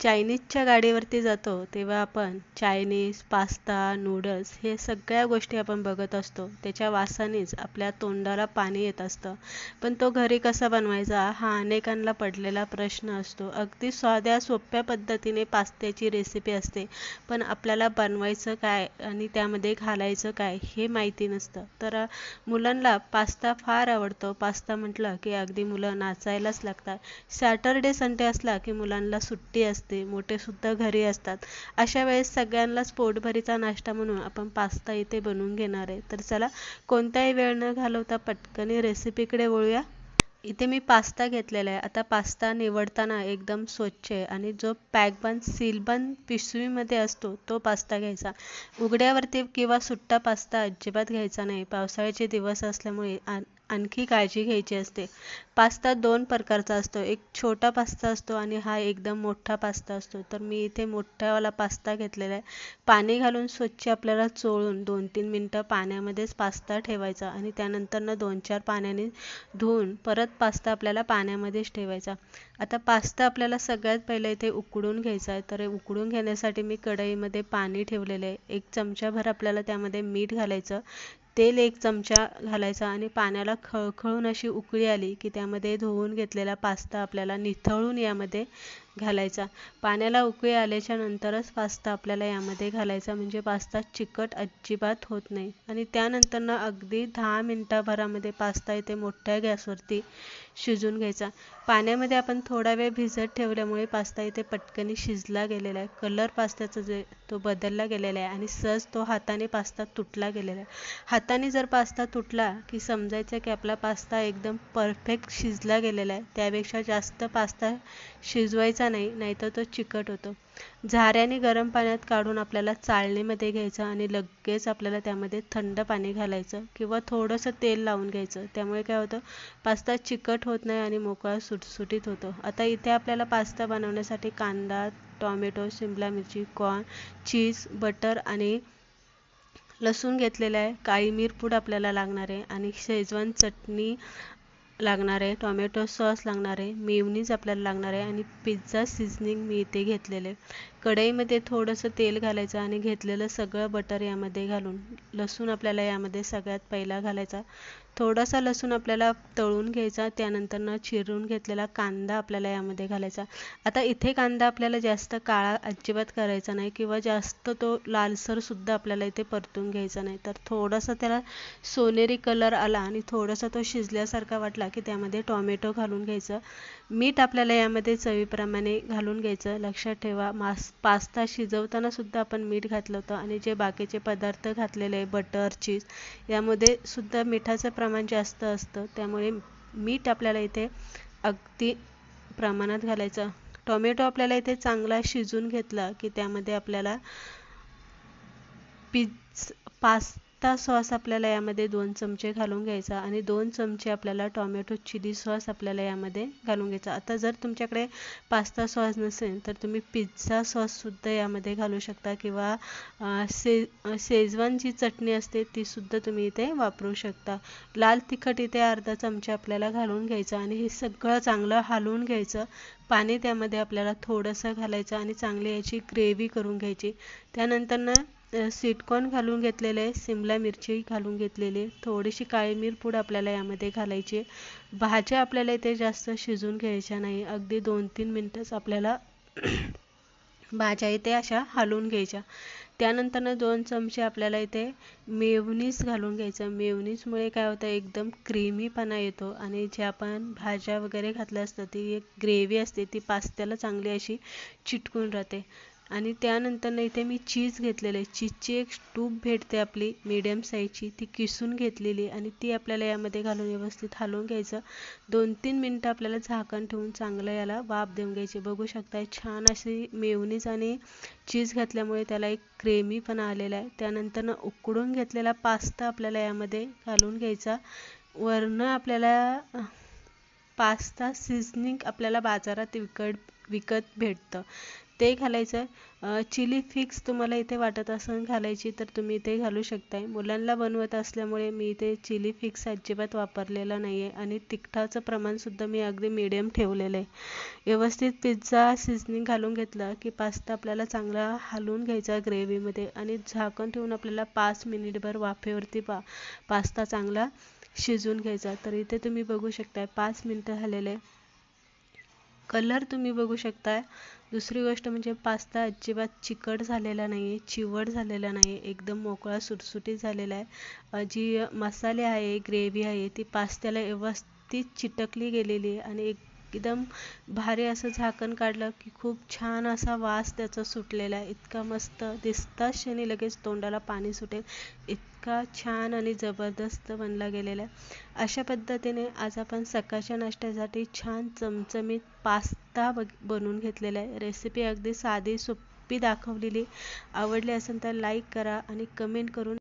चायनीजच्या गाडीवरती जातो तेव्हा आपण चायनीज पास्ता नूडल्स हे सगळ्या गोष्टी आपण बघत असतो. त्याच्या वासानेच आपल्या तोंडाला पाणी येत असतं. पण तो घरी कसा बनवायचा हा अनेकांना पडलेला प्रश्न असतो. अगदी साध्या सोप्या पद्धतीने पास्त्याची रेसिपी असते. पण आपल्याला बनवायचं काय आणि त्यामध्ये घालायचं काय हे माहिती नसतं. तर मुलांना पास्ता फार आवडतो. पास्ता म्हटलं की अगदी मुलं नाचायलाच लागतात. सॅटरडे संडे असला की मुलांना सुट्टी असते. असते मोठे सुद्धा घरी असतात. अशा वेळेस सगळ्यांनाच पोटभरीचा नाश्ता म्हणून आपण पास्ता इथे बनवून घेणार आहे. तर चला कोणताही वेळ न घालवता पटकन रेसिपीकडे वळूया. इथे मी पास्ता घेतलेला आहे. आता पास्ता निवडताना एकदम स्वच्छ आहे आणि जो पॅकबंद सीलबंद पिशवीमध्ये असतो तो पास्ता घ्यायचा. उघड्यावरती किंवा सुट्टा पास्ता अजिबात घ्यायचा नाही. पावसाळ्याचे दिवस असल्यामुळे आणखी काळजी घ्यायची असते. पास्ता दोन प्रकारचा असतो. एक छोटा पास्ता असतो आणि हा एकदम मोठा पास्ता असतो. तर मी इथे मोठावाला पास्ता घेतलेला आहे. पाणी घालून स्वच्छ आपल्याला चोळून दोन तीन मिनटं पाण्यामध्येच पास्ता ठेवायचा आणि त्यानंतर दोन चार पाण्याने धुवून परत पास्ता आपल्याला पाण्यामध्येच ठेवायचा. आता पास्ता आपल्याला सगळ्यात पहिले इथे उकडून घ्यायचा आहे. तर उकडून घेण्यासाठी मी कढईमध्ये पाणी ठेवलेलं आहे. एक चमचाभर आपल्याला त्यामध्ये मीठ घालायचं. तेल एक चमचा घालायचा आणि पाण्याला खळखळून अशी उकळी आली की त्यामध्ये धुवून घेतलेला पास्ता आपल्याला निथळून यामध्ये घालायचा. पाण्याला उकळी आल्याच्या नंतरच पास्ता आपल्याला यामध्ये घालायचा. म्हणजे पास्ता चिकट अजिबात होत नाही. आणि त्यानंतर अगदी दहा मिनटाभरामध्ये पास्ता इथे मोठ्या गॅसवरती शिजून घ्यायचा. पाण्यामध्ये आपण थोडा वेळ भिजत ठेवल्यामुळे पास्ता इथे पटकनी शिजला गेलेला आहे. कलर पास्त्याचा जे तो बदलला गेलेला आहे आणि सहज तो हाताने पास्ता तुटला गेलेला आहे. हाताने जर पास्ता तुटला की समजायचं की आपला पास्ता एकदम परफेक्ट शिजला गेलेला आहे त्यापेक्षा जास्त पास्ता शिजवायचा नाही नाहीतर तो चिकट होतो. झाऱ्याने गरम पाण्यात काढून आपल्याला चाळणीमध्ये घ्यायचं आणि लगेच आपल्याला त्यामध्ये थंड पाणी घालायचं किंवा थोडंसं तेल लावून घ्यायचं. त्यामुळे काय होतं पास्ता चिकट होत नाही आणि मोकळा सुटसुटीत होतो. आता इथे आपल्याला पास्ता बनवण्यासाठी कांदा टॉमॅटो शिमला मिरची कॉर्न चीज बटर आणि लसूण घेतलेला आहे. काळी मिरपूड आपल्याला लागणार आहे आणि शेजवान चटणी लागणार आहे टॉमॅटो सॉस लागणार आहे मेवनीज आपल्याला लागणार आहे आणि पिझ्झा सिझनिंग मी इथे घेतलेले कढईमध्ये थोडंसं तेल घालायचं आणि घेतलेलं सगळं बटर यामध्ये घालून लसूण आपल्याला यामध्ये सगळ्यात पहिला घालायचा. थोडासा लसूण आपल्याला तळून घ्यायचा त्यानंतर चिरून घेतलेला कांदा आपल्याला यामध्ये घालायचा. आता इथे कांदा आपल्याला जास्त काळा अजिबात करायचा नाही किंवा जास्त तो लालसरसुद्धा आपल्याला इथे परतून घ्यायचा नाही. तर थोडासा त्याला सोनेरी कलर आला आणि थोडासा तो शिजल्यासारखा वाटला की त्यामध्ये टॉमॅटो घालून घ्यायचं. मीठ आपल्याला यामध्ये चवीप्रमाणे घालून घ्यायचं. लक्षात ठेवा मास पास्ता शिजवताना सुद्धा आपण मीठ घातलं होतं आणि जे बाकीचे पदार्थ घातलेले आहे बटर चीज यामध्ये सुद्धा मिठाचं प्रमाण प्रमाण जास्त असतं त्यामुळे मीठ आपल्याला इथे अगदी प्रमाणात घालायचं. टोमॅटो आपल्याला इथे चांगला शिजून घेतला की त्यामध्ये आपल्याला पिझ्झ पाच ता सॉस आपल्याला यामध्ये दोन चमचे घालून घ्यायचा आणि दोन चमचे आपल्याला टॉमॅटो चिली सॉस आपल्याला यामध्ये घालून घ्यायचा. आता जर तुमच्याकडे पास्ता सॉस नसेल तर तुम्ही पिझ्झा सॉससुद्धा यामध्ये घालू शकता किंवा से शेजवान जी चटणी असते तीसुद्धा तुम्ही इथे वापरू शकता. लाल तिखट इथे अर्धा चमचा आपल्याला घालून घ्यायचा आणि हे सगळं चांगलं हलवून घ्यायचं. पाणी त्यामध्ये आपल्याला थोडंसं घालायचं आणि चांगली याची ग्रेव्ही करून घ्यायची. त्यानंतर ना स्वीटकॉर्न घालून घेतलेले आहे सिमला मिरची घालून घेतलेली थोडीशी काळी मिरपूड आपल्याला यामध्ये घालायची. भाज्या आपल्याला इथे जास्त शिजून घ्यायच्या नाही अगदी दोन तीन मिनटंच आपल्याला भाज्या इथे अशा हलवून घ्यायच्या. त्यानंतर दोन चमचे आपल्याला इथे मेवनीस घालून घ्यायचं. मेवनीसमुळे काय होतं एकदम क्रीमीपणा येतो आणि जे आपण भाज्या वगैरे घातल्या असतात ती एक ग्रेव्ही असते ती पास्त्याला चांगली अशी चिटकून राहते. आणि त्यानंतर इथे मी चीज घेतलेलं आहे. चीजची एक टूब भेटते आपली मीडियम साईजची ती किसून घेतलेली आणि ती आपल्याला यामध्ये घालून व्यवस्थित हलवून घ्यायचं. दोन तीन मिनटं आपल्याला झाकण ठेवून चांगलं याला वाफ देऊन घ्यायची. बघू शकता छान अशी मेवनीज आणि चीज घातल्यामुळे त्याला एक क्रेमीपणा आलेला आहे. त्यानंतर उकडून घेतलेला पास्ता आपल्याला यामध्ये घालून घ्यायचा. वरनं आपल्याला पास्ता सिझनिंग आपल्याला बाजारात विकत विकत भेटतं. ते घालायचं. चिली फिक्स तुम्हाला इथे वाटत असेल घालायची तर तुम्ही ते घालू शकताय. मुलांना बनवत असल्यामुळे मी इथे चिली फिक्स अजिबात वापरलेलं नाही आहे आणि तिखटाचं प्रमाणसुद्धा मी अगदी मिडियम ठेवलेलं आहे. व्यवस्थित पिझ्झा सिझनिंग घालून घेतलं की पास्ता आपल्याला चांगला हलवून घ्यायचा ग्रेव्हीमध्ये आणि झाकण ठेवून आपल्याला पाच मिनिटभर वाफेवरती पा पास्ता चांगला शिजवून घ्यायचा. तर इथे तुम्ही बघू शकताय पाच मिनटं झालेले. कलर तुम्ही बघू शकताय. दुसरी गोष्ट म्हणजे पास्ता अजिबात चिकट झालेला नाही आहे चिवट झालेला नाही आहे एकदम मोकळा सुटसुटीत झालेला आहे. जी मसाले आहे ग्रेव्ही आहे ती पास्त्याला व्यवस्थित चिटकली गेलेली आहे आणि एक एकदम भारी असं झाकण काढलं की खूप छान असा वास त्याचा सुटलेला आहे. इतका मस्त दिसताच क्षणी लगेच तोंडाला पाणी सुटेल. इतका छान आणि जबरदस्त बनला गेलेला आहे. अशा पद्धतीने आज आपण सकाळच्या नाश्त्यासाठी छान चमचमीत पास्ता बग बनवून घेतलेला आहे. रेसिपी अगदी साधी सोपी दाखवलेली. आवडली असेल तर लाईक करा आणि कमेंट करून